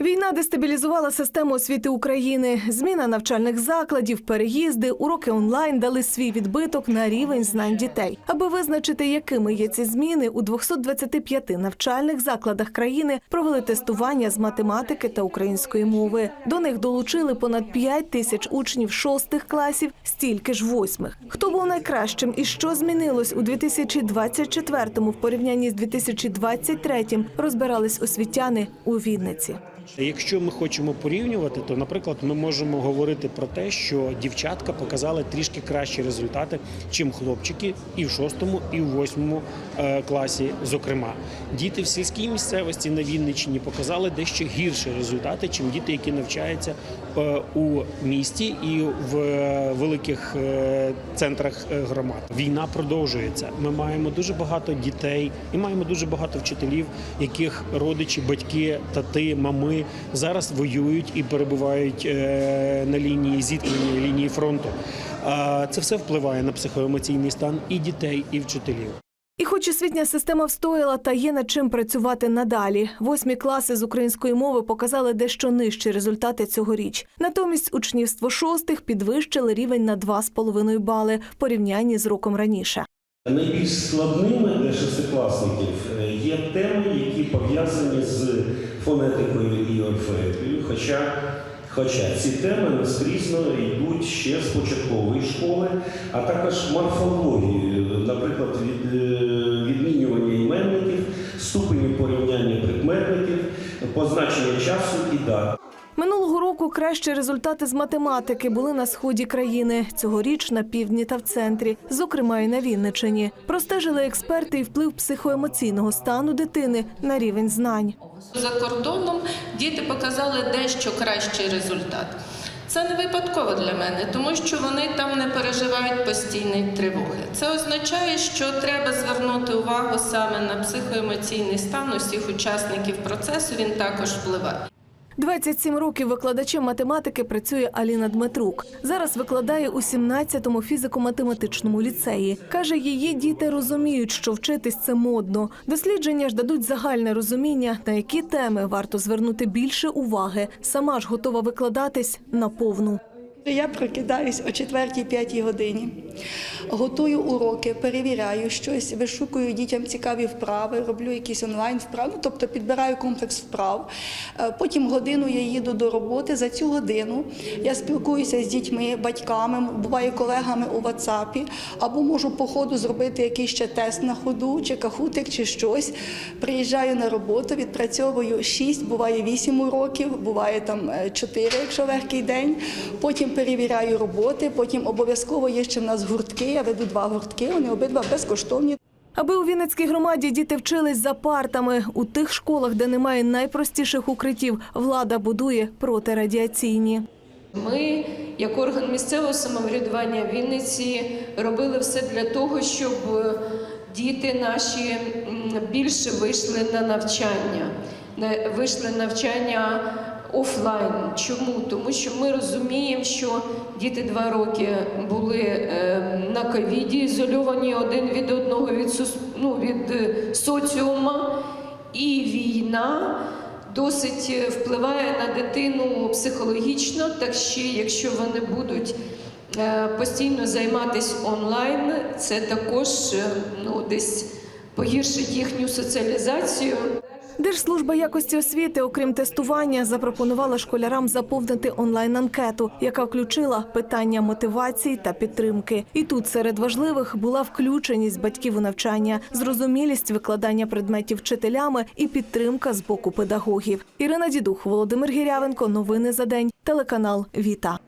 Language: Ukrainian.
Війна дестабілізувала систему освіти України. Зміна навчальних закладів, переїзди, уроки онлайн дали свій відбиток на рівень знань дітей. Аби визначити, якими є ці зміни, у 225 навчальних закладах країни провели тестування з математики та української мови. До них долучили понад 5 тисяч учнів шостих класів, стільки ж восьмих. Хто був найкращим і що змінилось у 2024-му в порівнянні з 2023-м, розбирались освітяни у Вінниці. Якщо ми хочемо порівнювати, то, наприклад, ми можемо говорити про те, що дівчатка показали трішки кращі результати, чим хлопчики, і в шостому, і в восьмому е, класі. Зокрема, діти в сільській місцевості на Вінниччині показали дещо гірші результати, чим діти, які навчаються е, у місті і в е, великих центрах громад. Війна продовжується. Ми маємо дуже багато дітей і маємо дуже багато вчителів, яких родичі, батьки, тати, мами зараз воюють і перебувають е, на лінії зіткнення лінії фронту. А Це все впливає на психоемоційний стан і дітей, і вчителів. І хоч освітня система встояла та є над чим працювати надалі. Восьмі класи з української мови показали дещо нижчі результати цьогоріч. Натомість учнівство шостих підвищили рівень на 2,5 бали в порівнянні з роком раніше. Найбільш складними для шестикласників е, є теми, які пов'язані з фонетикою орфоепією. Хоча, хоча ці теми наскрізно йдуть ще з початкової школи, а також морфологією, наприклад, від, е, відмінювання іменників, ступені порівняння прикметників, позначення часу і дат. Року кращі результати з математики були на сході країни. Цьогоріч на півдні та в центрі, зокрема і на Вінничині. Простежили експерти і вплив психоемоційного стану дитини на рівень знань. За кордоном діти показали дещо кращий результат. Це не випадково для мене, тому що вони там не переживають постійної тривоги. Це означає, що треба звернути увагу саме на психоемоційний стан усіх учасників процесу. Він також впливає. 27 років викладачем математики працює Аліна Дмитрук. Зараз викладає у 17-му фізико-математичному ліцеї. Каже, її діти розуміють, що вчитись це модно. Дослідження ж дадуть загальне розуміння, на які теми варто звернути більше уваги. Сама ж готова викладатись наповну. Я прокидаюсь о 4-5 годині, готую уроки, перевіряю щось, вишукую дітям цікаві вправи, роблю якісь онлайн вправи, ну, тобто підбираю комплекс вправ. Е, Потім годину я їду до роботи. За цю годину я спілкуюся з дітьми, батьками, буває колегами у WhatsApp, або можу по ходу зробити якийсь ще тест на ходу, чи кахутик, чи щось. Приїжджаю на роботу, відпрацьовую 6, буває 8 уроків, буває там 4, якщо легкий день. Потім перевіряю роботи, потім обов'язково є ще в нас гуртки. Я веду два гуртки, вони обидва безкоштовні. Аби у Вінницькій громаді діти вчились за партами у тих школах, де немає найпростіших укриттів, влада будує протирадіаційні. Ми, як орган місцевого самоврядування Вінниці, робили все для того, щоб діти наші більше вийшли на навчання, Не- вийшли на навчання офлайн. Чому? Тому що ми розуміємо, що діти два роки були е, на ковіді, ізольовані один від одного від, ну, від е, соціума, і війна досить е, впливає на дитину психологічно, так ще якщо вони будуть е, постійно займатися онлайн, це також ну, десь погіршить їхню соціалізацію. Держслужба якості освіти, окрім тестування, запропонувала школярам заповнити онлайн-анкету, яка включила питання мотивації та підтримки. І тут серед важливих була включеність батьків у навчання, зрозумілість викладання предметів вчителями і підтримка з боку педагогів. Ірина Дідух, Володимир Гірявенко. Новини за день. Телеканал Віта.